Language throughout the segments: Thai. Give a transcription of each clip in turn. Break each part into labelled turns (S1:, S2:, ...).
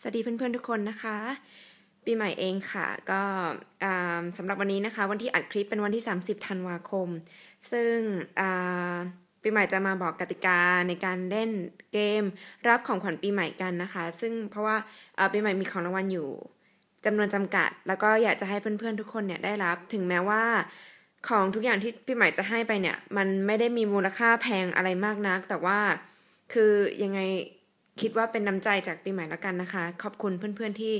S1: สวัสดีเพื่อนๆทุกคนนะคะ ปีใหม่เองค่ะ ก็สำหรับวันนี้นะคะ วันที่อัดคลิปเป็นวันที่ 30ธันวาคม ซึ่งปีใหม่จะมาบอกกติกาในการเล่นเกม รับของขวัญปีใหม่กันนะคะ ซึ่งเพราะว่าปีใหม่มีของรางวัลอยู่จำนวนจำกัด แล้วก็อยากจะให้เพื่อนๆทุกคนเนี่ยได้รับ ถึงแม้ว่าของทุกอย่างที่ปีใหม่จะให้ไปเนี่ย มันไม่ได้มีมูลค่าแพงอะไรมากนัก แต่ว่าคือยังไง คิดว่าเป็นน้ำใจจากปีใหม่แล้วกันนะคะ ขอบคุณเพื่อนๆที่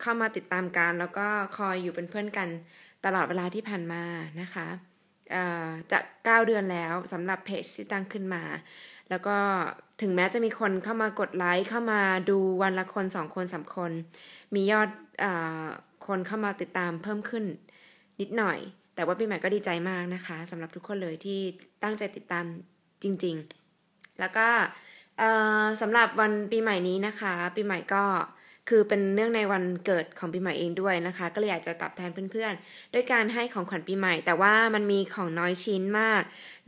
S1: เข้ามาติดตามกันแล้วก็คอยอยู่เป็นเพื่อนกันตลอดเวลาที่ผ่านมานะคะจะ9เดือนแล้วสำหรับเพจที่ตั้งขึ้นมา แล้วก็ถึงแม้จะมีคนเข้ามากดไลค์เข้ามาดูวันละคนสองคนสามคน มียอดอคนเข้ามาติดตามเพิ่มขึ้นนิดหน่อย แต่ว่าปีใหม่ก็ดีใจมากนะคะสำหรับทุกคนเลยที่ตั้งใจติดตามจริง ๆ แล้วก็ สำหรับวันปีใหม่นี้นะคะ ปีใหม่ก็คือเป็นเนื่องในวันเกิดของปีใหม่เองด้วยนะคะ ก็เลยอยากจะตอบแทนเพื่อนๆ ด้วยการให้ของขวัญปีใหม่ แต่ว่ามันมีของน้อยชิ้นมาก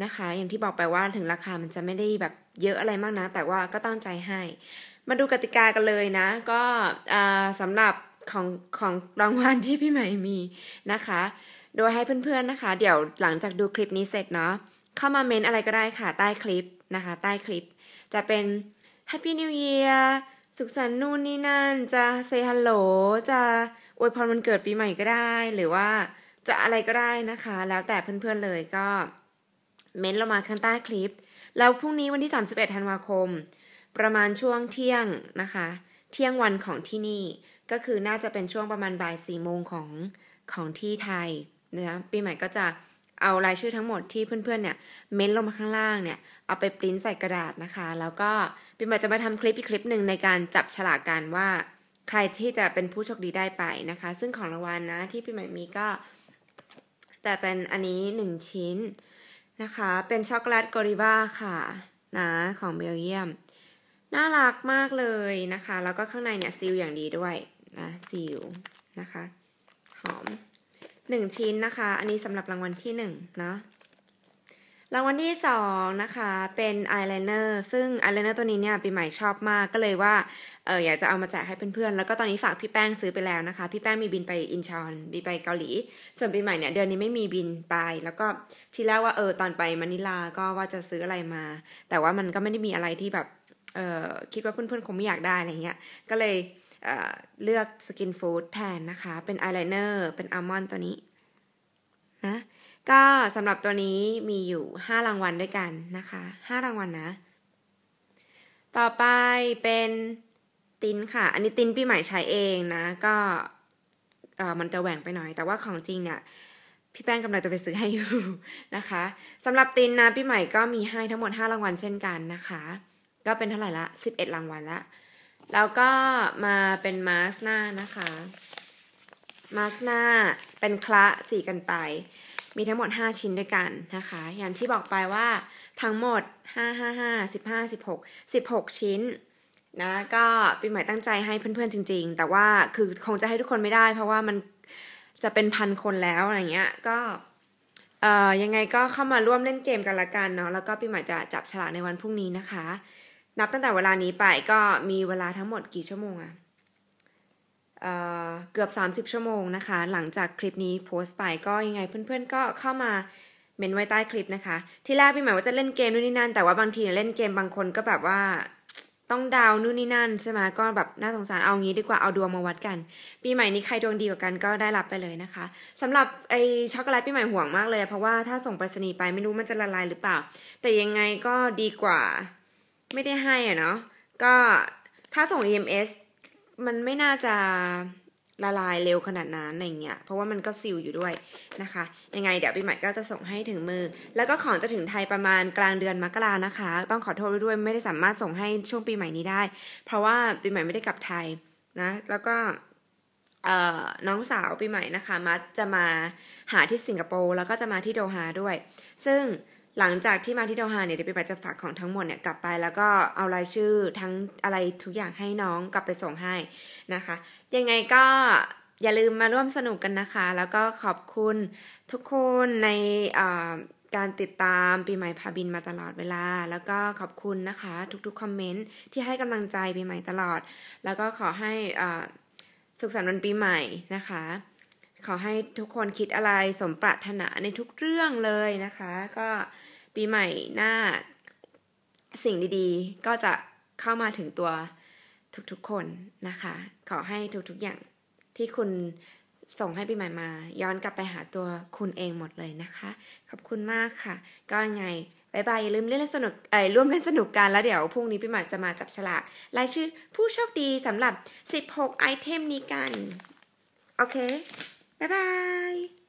S1: นะคะ อย่างที่บอกไปว่าถึงราคามันจะไม่ได้แบบเยอะอะไรมากนะ แต่ว่าก็ตั้งใจให้ มาดูกติกากันเลยนะ ก็สำหรับของของรางวัลที่พี่ใหม่มีนะคะ โดยให้เพื่อนๆนะคะ เดี๋ยวหลังจากดูคลิปนี้เสร็จเนาะเข้ามาเมนอะไรก็ได้ค่ะใต้คลิปนะคะ ใต้คลิป จะเป็น Happy New Year สุขสันต์นู่นนี่นั่น จะ say hello จะอวยพรวันเกิดปีใหม่ก็ได้ หรือว่าจะอะไรก็ได้นะคะ แล้วแต่เพื่อนๆเลยก็ เม้นเรามาข้างใต้คลิป แล้วพรุ่งนี้วันที่ 31 ธันวาคม ประมาณช่วงเที่ยงนะคะ เที่ยงวันของที่นี่ก็คือน่าจะเป็นช่วงประมาณบ่ายสี่โมงของของที่ไทยนะคะปีใหม่ก็จะ เอารายชื่อทั้งหมดที่เพื่อนๆเนี่ยเม้นลงมาข้างล่างเนี่ยเอาไปปริ้นใส่กระดาษนะคะ แล้วก็ปิมจะมาทำคลิปอีกคลิปหนึ่งในการจับฉลากกันว่า ใครที่จะเป็นผู้โชคดีได้ไปนะคะ ซึ่งของรางวัลนะที่ปีใหม่มีก็ แต่เป็นอันนี้หนึ่งชิ้นนะคะ เป็นช็อกโกแลตกอริบ้าค่ะนะของเบลเยียม น่ารักมากเลยนะคะ แล้วก็ข้างในเนี่ยซีลอย่างดีด้วยนะซีลนะคะ หอม หนึ่งชิ้นนะคะ อันนี้สำหรับรางวัลที่หนึ่งเนาะรางวัลที่สองนะคะเป็นอายไลเนอร์ซึ่งอายไลเนอร์ตัวนี้เนี่ยปีใหม่ชอบมากก็เลยว่าเอออยากจะเอามาแจกให้เพื่อนๆ แล้วก็ตอนนี้ฝากพี่แป้งซื้อไปแล้วนะคะ พี่แป้งมีบินไปอินชอนบินไปเกาหลี ส่วนปีใหม่เนี่ยเดือนนี้ไม่มีบินไป แล้วก็ทีแรกว่าเออตอนไปมะนิลาก็ว่าจะซื้ออะไรมา แต่ว่ามันก็ไม่ได้มีอะไรที่แบบเออคิดว่าเพื่อนๆคงไม่อยากได้อะไรเงี้ยก็เลย เลือกสกินฟู้ดแทนนะคะ เป็นอายไลเนอร์เป็นอัลมอนด์ตัวนี้นะก็สำหรับตัวนี้มีอยู่ห้ารางวัลด้วยกันนะคะห้ารางวัลนะ ต่อไปเป็นตินค่ะ อันนี้ตินปีใหม่ใช้เองนะ ก็เออมันจะแหว่งไปหน่อย แต่ว่าของจริงเนี่ยพี่แป้งกำลังจะไปซื้อให้อยู่นะคะสำหรับตินนะพี่ใหม่ก็มีให้ทั้งหมดห้ารางวัลเช่นกันนะคะ ก็เป็นเท่าไหร่ละสิบเอ็ดรางวัลละ แล้วก็มาเป็นมาสหน้านะคะ มาสหน้าเป็นคละสีกันไป มีทั้งหมด 5 ชิ้นด้วยกันนะคะ อย่างที่บอกไปว่าทั้งหมด 5 5 5 15 16 16 ชิ้นนะก็ปีใหม่ตั้งใจให้เพื่อนๆจริง ๆ แต่ว่าคือคงจะให้ทุกคนไม่ได้ เพราะว่ามันจะเป็นพันคนแล้วอะไรเงี้ยก็เอ่อยังไงก็เข้ามาร่วมเล่นเกมกันละกันเนาะแล้วก็ปีใหม่จะจับฉลากในวันพรุ่งนี้นะคะ นับตั้งแต่เวลานี้ไปก็มีเวลาทั้งหมดกี่ชั่วโมงอะเกือบ 30 ชั่วโมงนะคะ หลังจากคลิปนี้โพสต์ไปก็ยังไงเพื่อนๆ ก็เข้ามาเมนไว้ใต้คลิปนะคะ ที่แรกพี่หมายว่าจะเล่นเกมนู่นนี่นั่น แต่ว่าบางทีเล่นเกมบางคนก็แบบว่าต้องดาวนู่นนี่นั่นใช่ไหมก็แบบน่าสงสารเอางี้ดีกว่าเอาดวงมาวัดกัน ปีใหม่นี้ใครดวงดีกว่ากันก็ได้รับไปเลยนะคะสำหรับไอช็อกโกแลตปีใหม่ห่วงมากเลย เพราะว่าถ้าส่งไปรษณีย์ไปไม่รู้มันจะละลายหรือเปล่า แต่ยังไงก็ดีกว่า ไม่ได้ให้อะเนาะก็ถ้าส่ง EMS มันไม่น่าจะละลายเร็วขนาดนั้นอะไรเงี้ย เพราะว่ามันก็ซิลอยู่ด้วยนะคะ ยังไงเดี๋ยวปีใหม่ก็จะส่งให้ถึงมือ แล้วก็ของจะถึงไทยประมาณกลางเดือนมกรานะคะ ต้องขอโทษด้วยไม่ได้สามารถส่งให้ช่วงปีใหม่นี้ได้ เพราะว่าปีใหม่ไม่ได้กลับไทยนะ แล้วก็น้องสาวปีใหม่นะคะมัจะมาหาที่สิงคโปร์แล้วก็จะมาที่โดฮาด้วย ซึ่ง หลังจากที่มาที่โดฮาเนี่ยเดี๋ยวปีใหม่จะฝากของทั้งหมดเนี่ยกลับไปแล้วก็เอารายชื่อทั้งอะไรทุกอย่างให้น้องกลับไปส่งให้นะคะ ยังไงก็อย่าลืมมาร่วมสนุกกันนะคะ แล้วก็ขอบคุณทุกคนในการติดตามปีใหม่พาบินมาตลอดเวลา แล้วก็ขอบคุณนะคะ ทุกๆคอมเมนต์ที่ให้กำลังใจปีใหม่ตลอด แล้วก็ขอให้สุขสันต์วันปีใหม่นะคะ ขอให้ทุกคนคิดอะไรสมปรารถนาในทุกเรื่องเลยนะคะ ก็ปีใหม่หน้าสิ่งดีๆ ก็จะเข้ามาถึงตัวทุกๆคนนะคะ ขอให้ทุกๆอย่างที่คุณส่งให้ปีใหม่มา ย้อนกลับไปหาตัวคุณเองหมดเลยนะคะ ขอบคุณมากค่ะ ก็ยังไงบายบายอย่าลืมเล่นสนุกเอ้ยร่วมเล่นสนุกกันแล้วเดี๋ยวพรุ่งนี้ปีใหม่จะมาจับฉลากรายชื่อผู้โชคดีสำหรับ 16 ไอเทมนี้กัน โอเค บ๊ายบาย